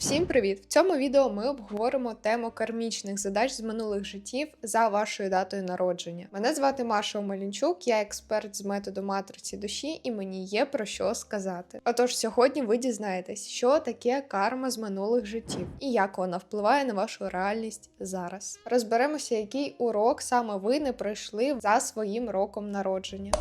Всім привіт! В цьому відео ми обговоримо тему кармічних задач з минулих життів за вашою датою народження. Мене звати Маша Омелянчук, я експерт з методу матриці душі, і мені є про що сказати. Отож, сьогодні ви дізнаєтесь, що таке карма з минулих життів і як вона впливає на вашу реальність зараз. Розберемося, який урок саме ви не пройшли за своїм роком народження.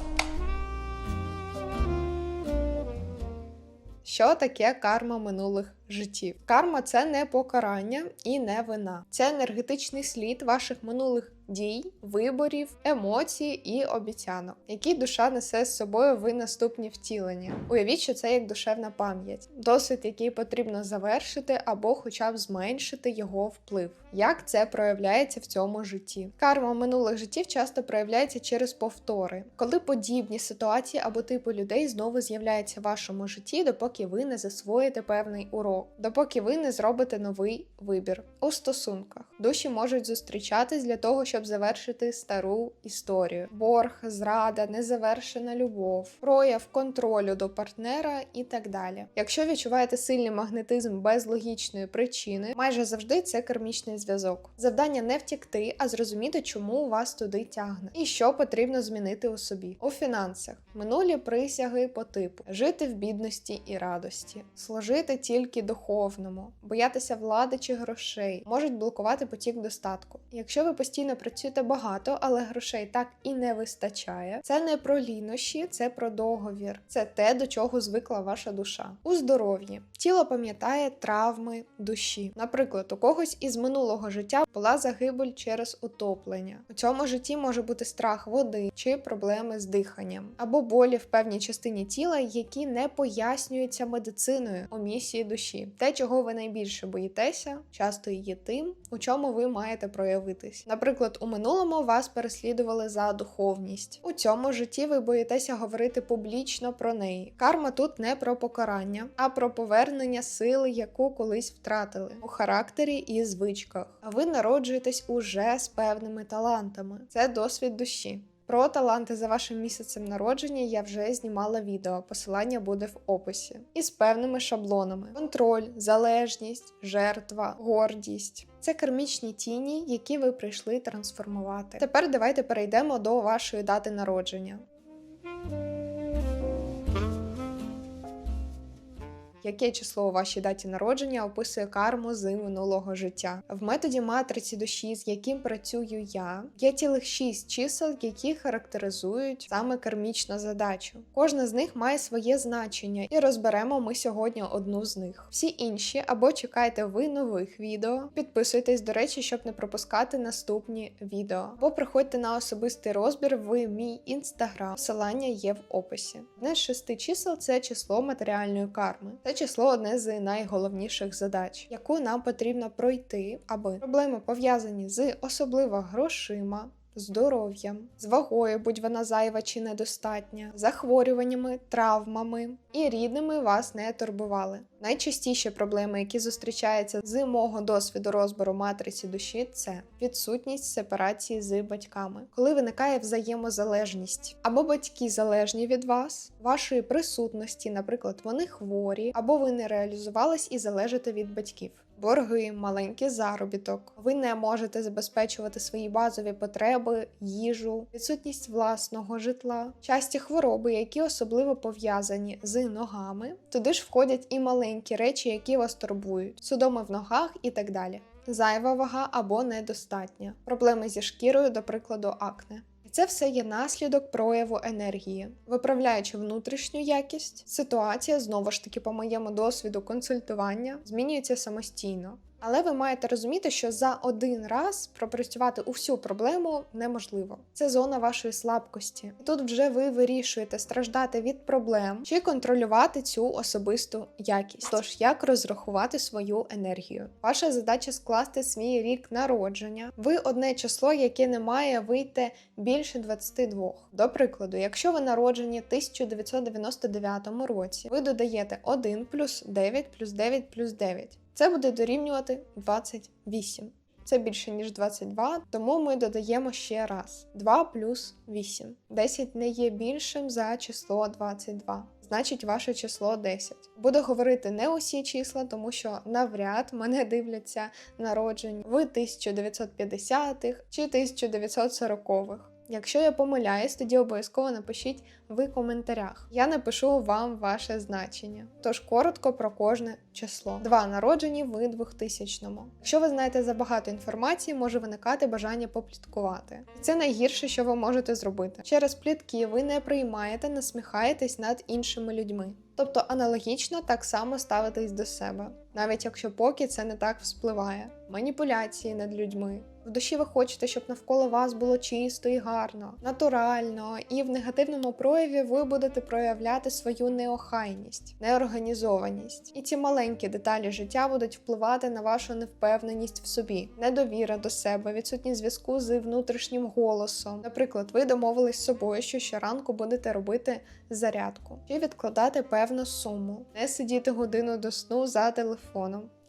Що таке карма минулих життів? Карма це не покарання і не вина. Це енергетичний слід ваших минулих дій, виборів, емоцій і обіцянок, які душа несе з собою в наступні втілення. Уявіть, що це як душевна пам'ять, досвід, який потрібно завершити або хоча б зменшити його вплив. Як це проявляється в цьому житті? Карма минулих життів часто проявляється через повтори, коли подібні ситуації або типи людей знову з'являються в вашому житті, допоки ви не засвоїте певний урок, допоки ви не зробите новий вибір у стосунках. Душі можуть зустрічатись для того, щоб завершити стару історію: борг, зрада, незавершена любов, прояв контролю до партнера і так далі. Якщо відчуваєте сильний магнетизм без логічної причини, майже завжди це кармічний зв'язок. Завдання не втікти, а зрозуміти, чому вас туди тягне, і що потрібно змінити у собі. У фінансах минулі присяги по типу жити в бідності і радості, служити тільки духовному, боятися влади чи грошей, можуть блокувати потік достатку. Якщо ви постійно працюєте багато, але грошей так і не вистачає, це не про лінощі, це про договір, це те, до чого звикла ваша душа. У здоров'ї тіло пам'ятає травми душі. Наприклад, у когось із минулого життя була загибель через утоплення. У цьому житті може бути страх води чи проблеми з диханням, або болі в певній частині тіла, які не пояснюються медициною у місії душі. Те, чого ви найбільше боїтеся, часто є тим, у чому ви маєте проявитись. Наприклад, у минулому вас переслідували за духовність. У цьому житті ви боїтеся говорити публічно про неї. Карма тут не про покарання, а про повернення сили, яку колись втратили у характері і звичках. А ви народжуєтесь уже з певними талантами. Це досвід душі. Про таланти за вашим місяцем народження я вже знімала відео, посилання буде в описі. І з певними шаблонами: контроль, залежність, жертва, гордість. Це кармічні тіні, які ви прийшли трансформувати. Тепер давайте перейдемо до вашої дати народження. Яке число у вашій даті народження описує карму з минулого життя? В методі матриці душі, з яким працюю я, є цілих шість чисел, які характеризують саме кармічну задачу. Кожна з них має своє значення, і розберемо ми сьогодні одну з них. Всі інші або чекайте ви нових відео, підписуйтесь, до речі, щоб не пропускати наступні відео, або приходьте на особистий розбір в мій інстаграм. Посилання є в описі. Одне шести чисел це число матеріальної карми. Це число одне з найголовніших задач, яку нам потрібно пройти, аби проблеми пов'язані з особливо грошима. Здоров'ям, з вагою, будь вона зайва чи недостатня, захворюваннями, травмами і рідними вас не турбували. Найчастіші проблеми, які зустрічаються з мого досвіду розбору матриці душі, це відсутність сепарації з батьками, коли виникає взаємозалежність, або батьки залежні від вас, вашої присутності, наприклад, вони хворі, або ви не реалізувались і залежите від батьків. Борги, маленький заробіток. Ви не можете забезпечувати свої базові потреби, їжу, відсутність власного житла, часті хвороби, які особливо пов'язані з ногами. Туди ж входять і маленькі речі, які вас турбують, судоми в ногах і так далі. Зайва вага або недостатня, проблеми зі шкірою, до прикладу, акне. І це все є наслідок прояву енергії. Виправляючи внутрішню якість, ситуація знову ж таки, по моєму досвіду консультування, змінюється самостійно. Але ви маєте розуміти, що за один раз пропрацювати усю проблему неможливо. Це зона вашої слабкості. Тут вже ви вирішуєте страждати від проблем чи контролювати цю особисту якість. Тож, як розрахувати свою енергію? Ваша задача скласти свій рік народження в одне число, яке не має вийти більше 22. До прикладу, якщо ви народжені в 1999 році, ви додаєте 1 плюс 9 плюс 9 плюс 9. Це буде дорівнювати 28. Це більше, ніж 22, тому ми додаємо ще раз. 2 плюс 8. 10 не є більшим за число 22. Значить ваше число 10. Буду говорити не усі числа, тому що навряд мене дивляться народжені в 1950-х чи 1940-х. Якщо я помиляюсь, тоді обов'язково напишіть в коментарях. Я напишу вам ваше значення. Тож коротко про кожне число. Два народжені в 2000-му. Якщо ви знаєте забагато інформації, може виникати бажання попліткувати. І це найгірше, що ви можете зробити. Через плітки ви не приймаєте, насміхаєтесь над іншими людьми. Тобто аналогічно так само ставитись до себе, навіть якщо поки це не так вспливає. Маніпуляції над людьми. В душі ви хочете, щоб навколо вас було чисто і гарно, натурально, і в негативному прояві ви будете проявляти свою неохайність, неорганізованість. І ці маленькі деталі життя будуть впливати на вашу невпевненість в собі, недовіра до себе, відсутність зв'язку з внутрішнім голосом. Наприклад, ви домовились з собою, що щоранку будете робити зарядку чи відкладати певну суму, не сидіти годину до сну за телефоном.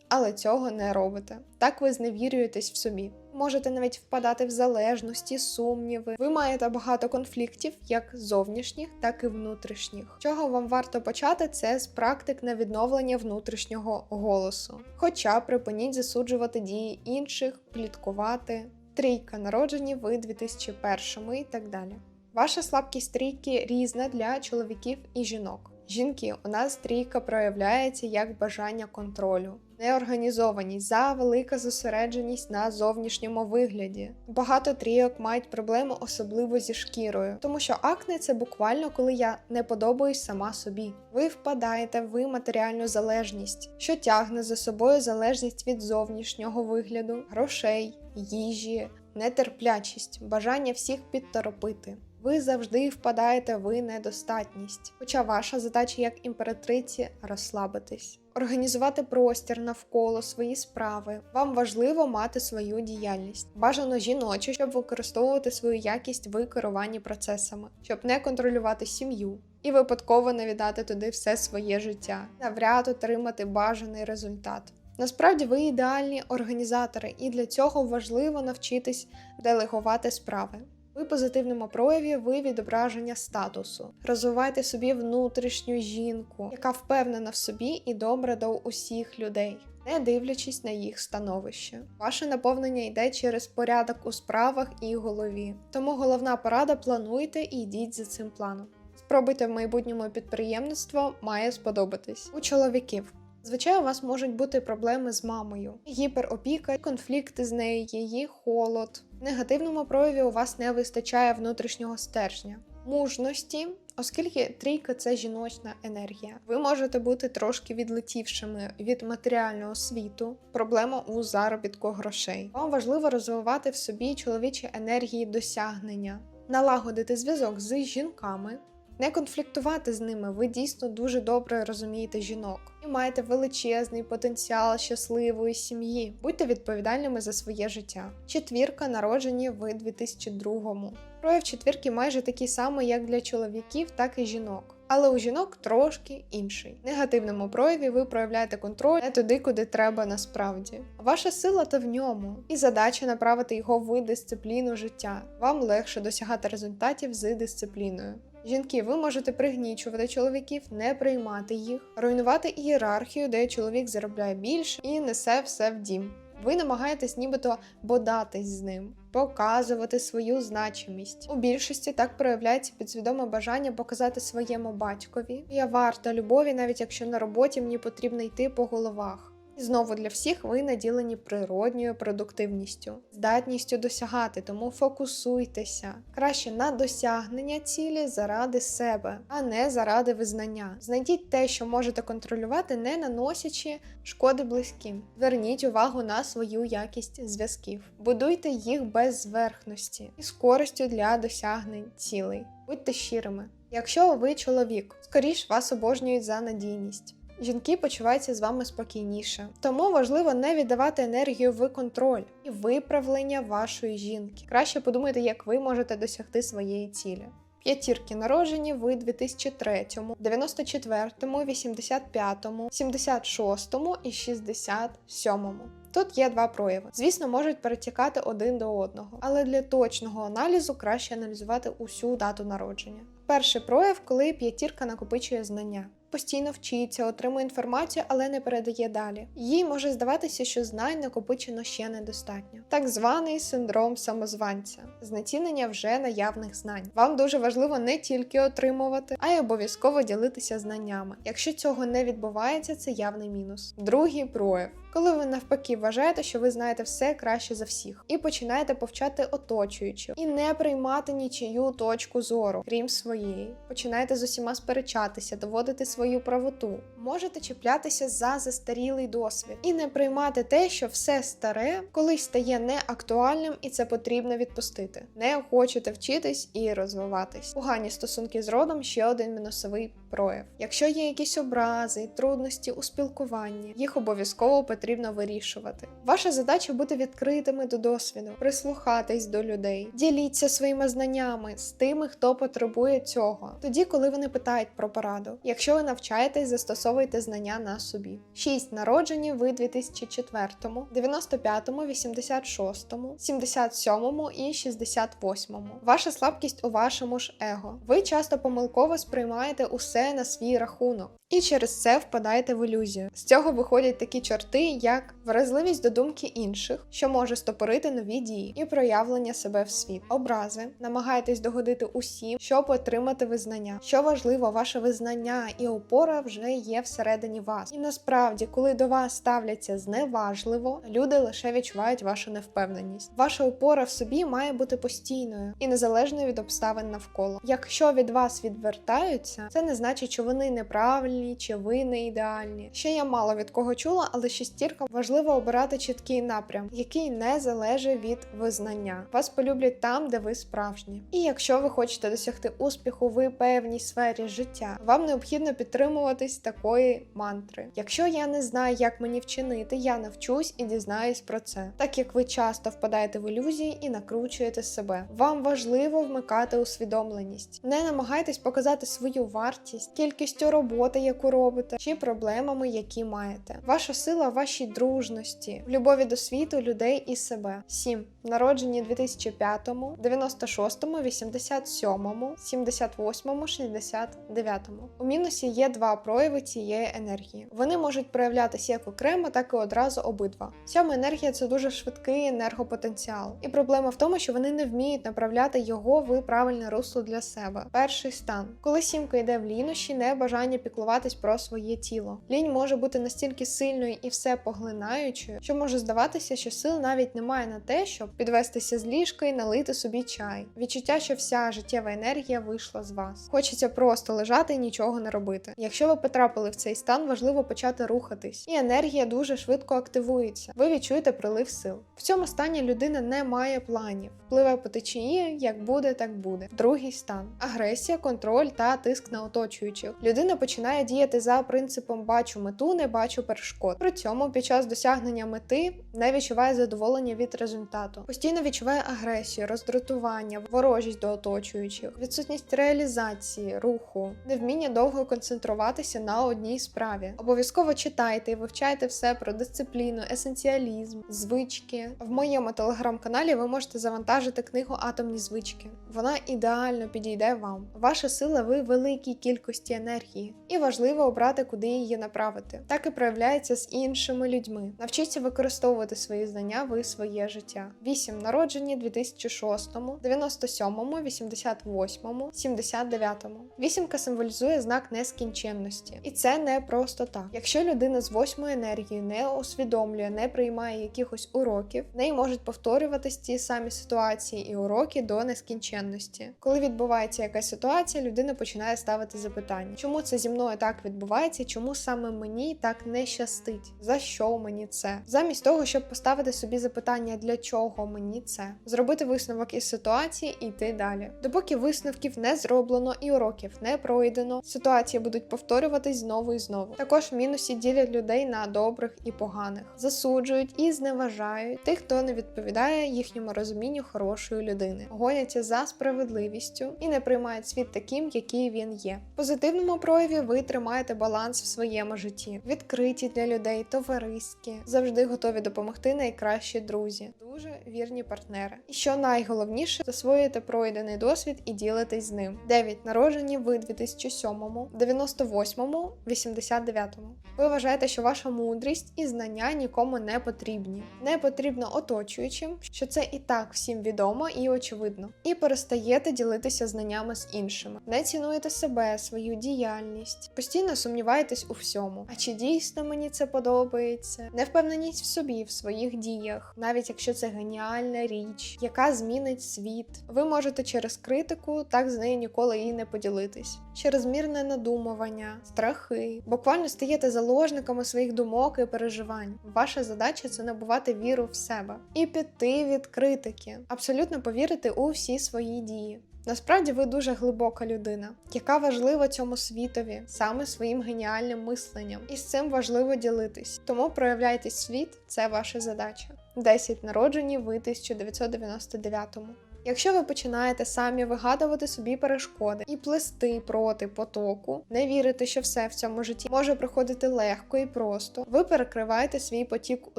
Але цього не робите. Так ви зневірюєтесь в собі. Можете навіть впадати в залежності, сумніви. Ви маєте багато конфліктів, як зовнішніх, так і внутрішніх. Чого вам варто почати, це з практик на відновлення внутрішнього голосу. Хоча припиніть засуджувати дії інших, пліткувати. Трійка народжені ви 2001 і так далі. Ваша слабкість трійки різна для чоловіків і жінок. Жінки, у нас трійка проявляється як бажання контролю, неорганізованість, за велика зосередженість на зовнішньому вигляді. Багато трійок мають проблеми, особливо зі шкірою, тому що акне це буквально коли я не подобаюсь сама собі. Ви впадаєте в матеріальну залежність, що тягне за собою залежність від зовнішнього вигляду, грошей, їжі, нетерплячість, бажання всіх підторопити. Ви завжди впадаєте в недостатність, хоча ваша задача як імператриці розслабитись, організувати простір навколо свої справи. Вам важливо мати свою діяльність, бажано жіночу, щоб використовувати свою якість в керуванні процесами, щоб не контролювати сім'ю. І випадково не віддати туди все своє життя, навряд отримати бажаний результат. Насправді ви ідеальні організатори, і для цього важливо навчитись делегувати справи. Ви позитивному прояві ви відображення статусу. Розвивайте собі внутрішню жінку, яка впевнена в собі і добра до усіх людей, не дивлячись на їх становище. Ваше наповнення йде через порядок у справах і голові. Тому головна порада плануйте і йдіть за цим планом. Спробуйте в майбутньому підприємництво має сподобатись у чоловіків. Звичайно, у вас можуть бути проблеми з мамою, гіперопіка, конфлікти з нею, її холод. Негативному прояві у вас не вистачає внутрішнього стержня, мужності, оскільки трійка це жіночна енергія. Ви можете бути трошки відлетівшими від матеріального світу, проблема у заробітку грошей. Вам важливо розвивати в собі чоловічі енергії досягнення, налагодити зв'язок з жінками. Не конфліктувати з ними, ви дійсно дуже добре розумієте жінок і маєте величезний потенціал щасливої сім'ї. Будьте відповідальними за своє життя. Четвірка народжені в 2002-му. Прояв четвірки майже такий самий, як для чоловіків, так і жінок. Але у жінок трошки інший. В негативному прояві ви проявляєте контроль не туди, куди треба насправді. Ваша сила то в ньому, і задача направити його в дисципліну життя. Вам легше досягати результатів з дисципліною. Жінки, ви можете пригнічувати чоловіків, не приймати їх, руйнувати ієрархію, де чоловік заробляє більше і несе все в дім. Ви намагаєтесь нібито бодатись з ним, показувати свою значимість. У більшості так проявляється підсвідоме бажання показати своєму батькові. Я варта любові, навіть якщо на роботі мені потрібно йти по головах. І знову для всіх ви наділені природньою продуктивністю, здатністю досягати, тому фокусуйтеся краще на досягнення цілі заради себе, а не заради визнання. Знайдіть те, що можете контролювати, не наносячи шкоди близьким. Зверніть увагу на свою якість зв'язків, будуйте їх без зверхності і з користю для досягнень цілей. Будьте щирими. Якщо ви чоловік, скоріш вас обожнюють за надійність. Жінки почуваються з вами спокійніше, тому важливо не віддавати енергію в контроль і виправлення вашої жінки. Краще подумайте, як ви можете досягти своєї цілі. П'ятірки народжені в 2003, 94, 85, 76 і 67. Тут є два прояви. Звісно, можуть перетікати один до одного, але для точного аналізу краще аналізувати усю дату народження. Перший прояв, коли п'ятірка накопичує знання. Постійно вчиться, отримує інформацію, але не передає далі. Їй може здаватися, що знань накопичено ще недостатньо. Так званий синдром самозванця, знецінення вже наявних знань. Вам дуже важливо не тільки отримувати, а й обов'язково ділитися знаннями. Якщо цього не відбувається, це явний мінус. Другий прояв. Коли ви навпаки вважаєте, що ви знаєте все краще за всіх, і починаєте повчати оточуючих, і не приймати нічию точку зору, крім своєї, починаєте з усіма сперечатися, доводити свою правоту, можете чіплятися за застарілий досвід і не приймати те, що все старе колись стає неактуальним, і це потрібно відпустити. Не хочете вчитись і розвиватись. Погані стосунки з родом ще один мінусовий прояв. Якщо є якісь образи, трудності у спілкуванні, їх обов'язково потрібно вирішувати. Ваша задача бути відкритими до досвіду, прислухатись до людей, діліться своїми знаннями з тими, хто потребує цього. Тоді, коли вони питають про пораду. Якщо ви навчаєтесь, застосовуйте знання на собі. 6. народжені ви 2004, 95, 86, 77 і 68. Ваша слабкість у вашому ж его. Ви часто помилково сприймаєте усе на свій рахунок. І через це впадаєте в ілюзію. З цього виходять такі чорти, як вразливість до думки інших, що може стопорити нові дії, і проявлення себе в світ, образи, намагаєтесь догодити усім, щоб отримати визнання. Що важливо, ваше визнання і опора вже є всередині вас. І насправді, коли до вас ставляться зневажливо, люди лише відчувають вашу невпевненість. Ваша опора в собі має бути постійною і незалежною від обставин навколо. Якщо від вас відвертаються, це не значить, що вони неправильні чи ви не ідеальні. Ще я мало від кого чула, але шестірка важливо обирати чіткий напрям, який не залежить від визнання. Вас полюблять там, де ви справжні. І якщо ви хочете досягти успіху в певній сфері життя, вам необхідно підтримуватись такої мантри. Якщо я не знаю, як мені вчинити, я навчусь і дізнаюсь про це. Так як ви часто впадаєте в ілюзії і накручуєте себе. Вам важливо вмикати усвідомленість. Не намагайтесь показати свою вартість кількістю роботи, яку робите, чи проблемами, які маєте. Ваша сила в вашій дружності, в любові до світу, людей і себе. 7. Народжені 2005, 96, 87, 78, 69. У мінусі є два прояви цієї енергії. Вони можуть проявлятися як окремо, так і одразу обидва. Сьома енергія це дуже швидкий енергопотенціал. І проблема в тому, що вони не вміють направляти його в правильне русло для себе. Перший стан. Коли сімка йде в лінощі, не бажання піклуватись про своє тіло. Лінь може бути настільки сильною і все поглинаючою, що може здаватися, що сил навіть немає на те, щоб підвестися з ліжка і налити собі чай. Відчуття, що вся життєва енергія вийшла з вас. Хочеться просто лежати і нічого не робити. Якщо ви потрапили в цей стан, важливо почати рухатись, і енергія дуже швидко активується. Ви відчуєте прилив сил. В цьому стані людина не має планів, впливе по течії, як буде, так буде. Другий стан агресія, контроль та тиск на оточуючих. Людина починає діяти за принципом бачу мету, не бачу перешкод. При цьому під час досягнення мети не відчуває задоволення від результату, постійно відчуває агресію, роздратування, ворожість до оточуючих, відсутність реалізації, руху, невміння довго концентруватися на одній справі. Обов'язково читайте і вивчайте все про дисципліну, есенціалізм, звички. В моєму телеграм-каналі ви можете завантажити книгу Атомні звички. Вона ідеально підійде вам. Ваша сила в великій кількості енергії, і важливо обрати, куди її направити. Так і проявляється з іншими людьми. Навчіться використовувати свої знання в своє життя. 8. народжені 2006, 97, 88, 79. Вісімка символізує знак нескінченності. І це не просто так. Якщо людина з восьмою енергією не усвідомлює, не приймає якихось уроків, в неї можуть повторюватись ті самі ситуації і уроки до нескінченності. Коли відбувається якась ситуація, людина починає ставити запитання, чому це зі мною так відбувається, чому саме мені так не щастить? За що мені це? Замість того, щоб поставити собі запитання, для чого мені це, зробити висновок із ситуації і йти далі. Допоки висновків не зроблено і уроків не пройдено, ситуації будуть повторюватись знову і знову. Також мінусі ділять людей на добрих і поганих, засуджують і зневажають тих, хто не відповідає їхньому розумінню хорошої людини, гоняться за справедливістю і не приймають світ таким, який він є. Позитивному прояві ви тримаєте баланс в своєму житті, відкриті для людей, товариські, завжди готові допомогти найкращі друзі, дуже вірні партнери. І що найголовніше, засвоюєте пройдений досвід і ділитесь з ним. 9. народжені ви 2007, 98, 89. Ви вважаєте, що ваша мудрість і знання нікому не потрібні. Не потрібно оточуючим, що це і так всім відомо і очевидно. І перестаєте ділитися знаннями з іншими. Не цінуєте себе, свою діяльність, постійно сумніваєтесь у всьому. А чи дійсно мені це подобається? Невпевненість в собі, в своїх діях, навіть якщо це геніальна річ, яка змінить світ. Ви можете через критику так з нею ніколи і не поділитись. Через мірне надумування, страхи, буквально стаєте заложниками своїх думок і переживань. Ваша задача це набувати віру в себе і піти від критики, абсолютно повірити у всі свої дії. Насправді ви дуже глибока людина, яка важлива цьому світові саме своїм геніальним мисленням, і з цим важливо ділитись. Тому проявляйте світ, це ваша задача. 10 народжені ви 1999-му. Якщо ви починаєте самі вигадувати собі перешкоди і плести проти потоку, не вірите, що все в цьому житті може проходити легко і просто, ви перекриваєте свій потік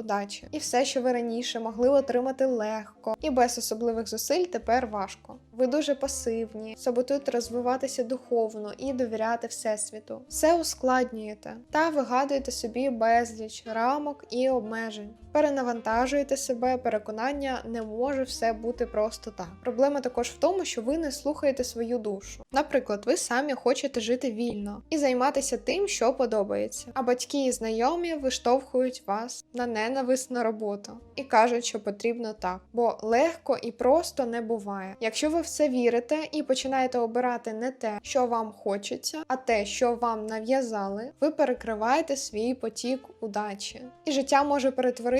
удачі, і все, що ви раніше могли отримати легко і без особливих зусиль, тепер важко. Ви дуже пасивні, саботуєте розвиватися духовно і довіряти всесвіту. Все ускладнюєте та вигадуєте собі безліч рамок і обмежень. Перенавантажуєте себе, переконання не може все бути просто так. Проблема також в тому, що ви не слухаєте свою душу. Наприклад, ви самі хочете жити вільно і займатися тим, що подобається. А батьки і знайомі виштовхують вас на ненависну роботу і кажуть, що потрібно так, бо легко і просто не буває. Якщо ви в це вірите і починаєте обирати не те, що вам хочеться, а те, що вам нав'язали, ви перекриваєте свій потік удачі, і життя може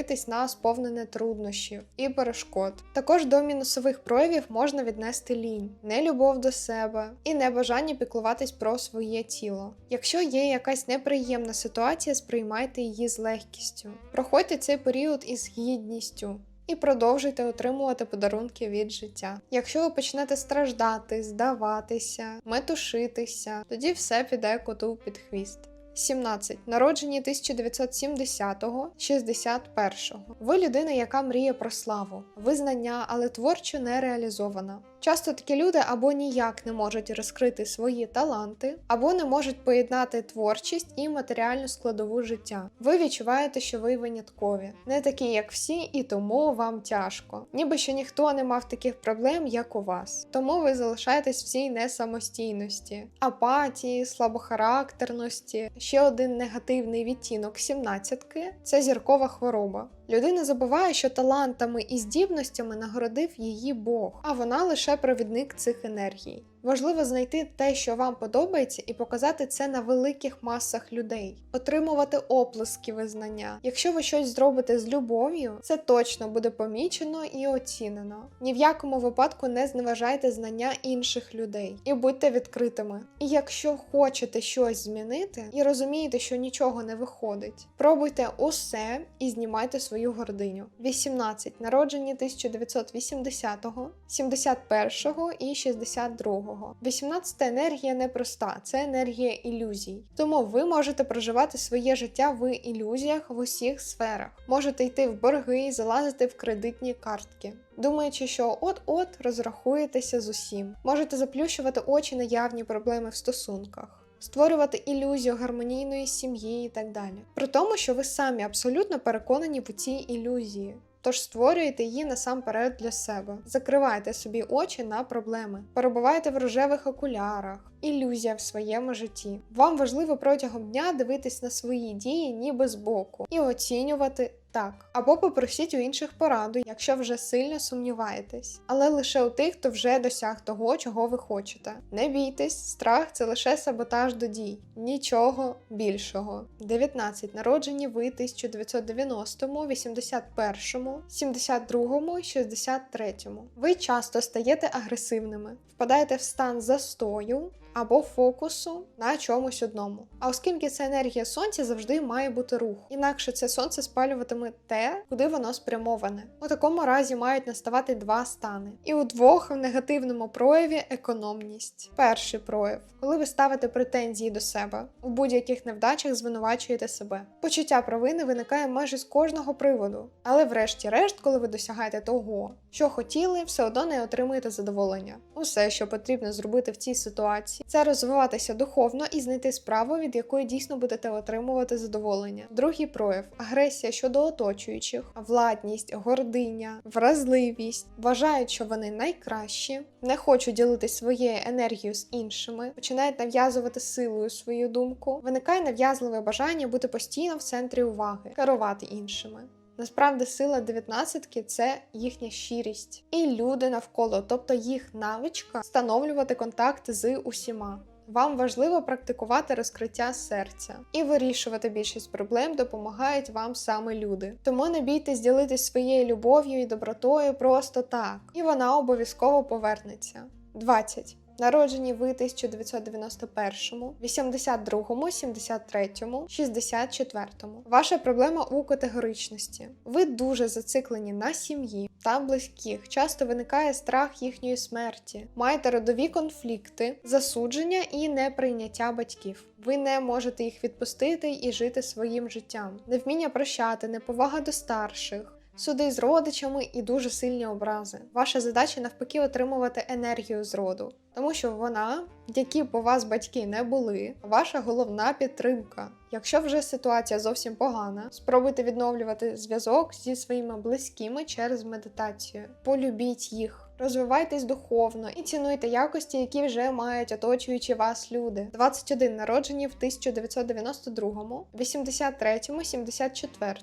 перетворитись на сповнене труднощів і перешкод. Також до мінусових проявів можна віднести лінь, нелюбов до себе і небажання піклуватись про своє тіло. Якщо є якась неприємна ситуація, сприймайте її з легкістю. Проходьте цей період із гідністю. І продовжуйте отримувати подарунки від життя. Якщо ви почнете страждати, здаватися, метушитися, тоді все піде коту під хвіст. 17. Народжені 1970-го, 61-го. Ви людина, яка мріє про славу, визнання, але творчо не реалізована. Часто такі люди або ніяк не можуть розкрити свої таланти, або не можуть поєднати творчість і матеріальну складову життя. Ви відчуваєте, що ви виняткові, не такі, як всі, і тому вам тяжко. Ніби що ніхто не мав таких проблем, як у вас. Тому ви залишаєтесь в цій несамостійності, апатії, слабохарактерності. Ще один негативний відтінок сімнадцятки це зіркова хвороба. Людина забуває, що талантами і здібностями нагородив її Бог, а вона лише провідник цих енергій. Важливо знайти те, що вам подобається, і показати це на великих масах людей, отримувати оплески визнання. Якщо ви щось зробите з любов'ю, це точно буде помічено і оцінено. Ні в якому випадку не зневажайте знання інших людей і будьте відкритими. І якщо хочете щось змінити і розумієте, що нічого не виходить, пробуйте усе і знімайте свою гординю. 18. народжені 1980-го, 71-го і 62-го. 18 енергія непроста, це енергія ілюзій. Тому ви можете проживати своє життя в ілюзіях в усіх сферах. Можете йти в борги, залазити в кредитні картки. Думаючи, що от-от розрахуєтеся з усім. Можете заплющувати очі на явні проблеми в стосунках. Створювати ілюзію гармонійної сім'ї і так далі. При тому, що ви самі абсолютно переконані в цій ілюзії. Тож створюєте її насамперед для себе. Закривайте собі очі на проблеми, перебувайте в рожевих окулярах, ілюзія в своєму житті. Вам важливо протягом дня дивитись на свої дії, ніби збоку, і оцінювати. Так, або попросіть у інших пораду, якщо вже сильно сумніваєтесь, але лише у тих, хто вже досяг того, чого ви хочете. Не бійтесь, страх це лише саботаж до дій, нічого більшого. 19. Народжені ви 1990-му, 81-му, 72-му і 63-му. Ви часто стаєте агресивними, впадаєте в стан застою або фокусу на чомусь одному. А оскільки це енергія сонця, завжди має бути рух. Інакше це сонце спалюватиме те, куди воно спрямоване. У такому разі мають наставати два стани. І у двох в негативному прояві економність. Перший прояв, коли ви ставите претензії до себе, у будь-яких невдачах звинувачуєте себе. Почуття провини виникає майже з кожного приводу, але врешті-решт, коли ви досягаєте того, що хотіли, все одно не отримуєте задоволення. Усе, що потрібно зробити в цій ситуації, це розвиватися духовно і знайти справу, від якої дійсно будете отримувати задоволення. Другий прояв агресія щодо оточуючих, владність, гординя, вразливість, вважають, що вони найкращі, не хочуть ділитись своєю енергією з іншими, починають нав'язувати силою свою думку. Виникає нав'язливе бажання бути постійно в центрі уваги, керувати іншими. Насправді сила дев'ятнадцятки це їхня щирість і люди навколо, тобто їх навичка встановлювати контакт з усіма. Вам важливо практикувати розкриття серця і вирішувати більшість проблем допомагають вам саме люди. Тому не бійтесь ділитись своєю любов'ю і добротою просто так, і вона обов'язково повернеться. 20. Народжені ви 1991, 82, 73, 64. Ваша проблема у категоричності. Ви дуже зациклені на сім'ї та близьких. Часто виникає страх їхньої смерті. Маєте родові конфлікти, засудження і неприйняття батьків. Ви не можете їх відпустити і жити своїм життям. Невміння прощати, неповага до старших. Суди з родичами і дуже сильні образи. Ваша задача навпаки отримувати енергію з роду, тому що вона, які б у вас батьки не були, ваша головна підтримка. Якщо вже ситуація зовсім погана, спробуйте відновлювати зв'язок зі своїми близькими через медитацію. Полюбіть їх. Розвивайтесь духовно і цінуйте якості, які вже мають оточуючи вас люди. 21 народжені в 1992, 83, 74,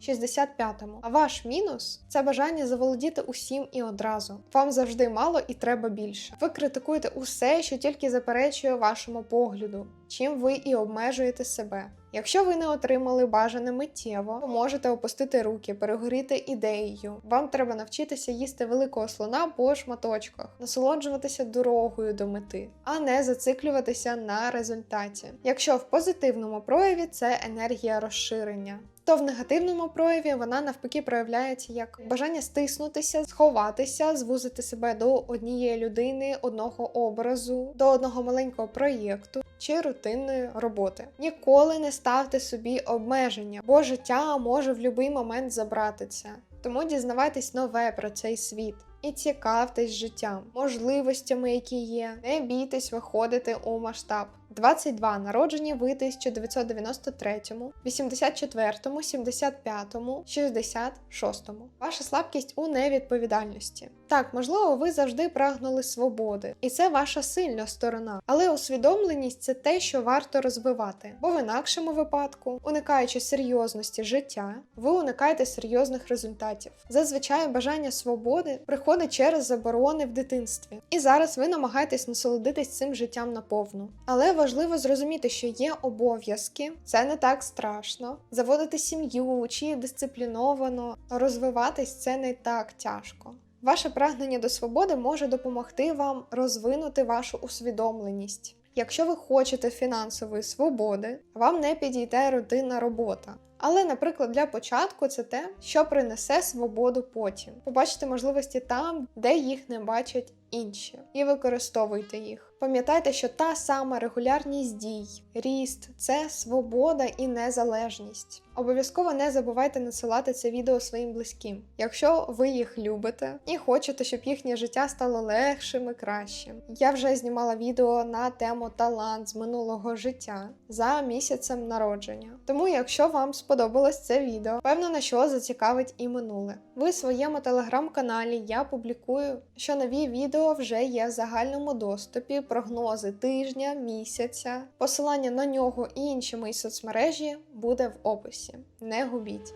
65. А ваш мінус це бажання заволодіти усім і одразу. Вам завжди мало і треба більше. Ви критикуєте усе, що тільки заперечує вашому погляду, чим ви і обмежуєте себе. Якщо ви не отримали бажане миттєво, то можете опустити руки, перегоріти ідеєю. Вам треба навчитися їсти великого слона по шматочках, насолоджуватися дорогою до мети, а не зациклюватися на результаті. Якщо в позитивному прояві це енергія розширення. То в негативному прояві вона навпаки проявляється як бажання стиснутися, сховатися, звузити себе до однієї людини, одного образу, до одного маленького проєкту чи рутинної роботи. Ніколи не ставте собі обмеження, бо життя може в будь-який момент забрати це. Тому дізнавайтесь нове про цей світ. І цікавтесь життям, можливостями, які є. Не бійтесь виходити у масштаб. 22 народжені ви 1993, 84, 75, 66. Ваша слабкість у невідповідальності. Так, можливо, ви завжди прагнули свободи, і це ваша сильна сторона. Але усвідомленість це те, що варто розвивати. Бо в інакшому випадку, уникаючи серйозності життя, ви уникаєте серйозних результатів. Зазвичай бажання свободи приходить через заборони в дитинстві. І зараз ви намагаєтесь насолодитись цим життям наповну. Але важливо зрозуміти, що є обов'язки, це не так страшно. Заводити сім'ю чи дисципліновано розвиватись це не так тяжко. Ваше прагнення до свободи може допомогти вам розвинути вашу усвідомленість. Якщо ви хочете фінансової свободи, вам не підійде рутинна робота. Але, наприклад, для початку це те, що принесе свободу потім. Побачите можливості там, де їх не бачать інші, і використовуйте їх. Пам'ятайте, що та сама регулярність дій, ріст це свобода і незалежність. Обов'язково не забувайте надсилати це відео своїм близьким, якщо ви їх любите і хочете, щоб їхнє життя стало легшим і кращим. Я вже знімала відео на тему талант з минулого життя за місяцем народження. Тому, якщо вам сподобалось це відео, певно на що зацікавить і минуле. Ви в своєму телеграм-каналі я публікую, що нові відео вже є в загальному доступі, прогнози тижня, місяця. Посилання на нього і інші мої соцмережі буде в описі. Не губіть!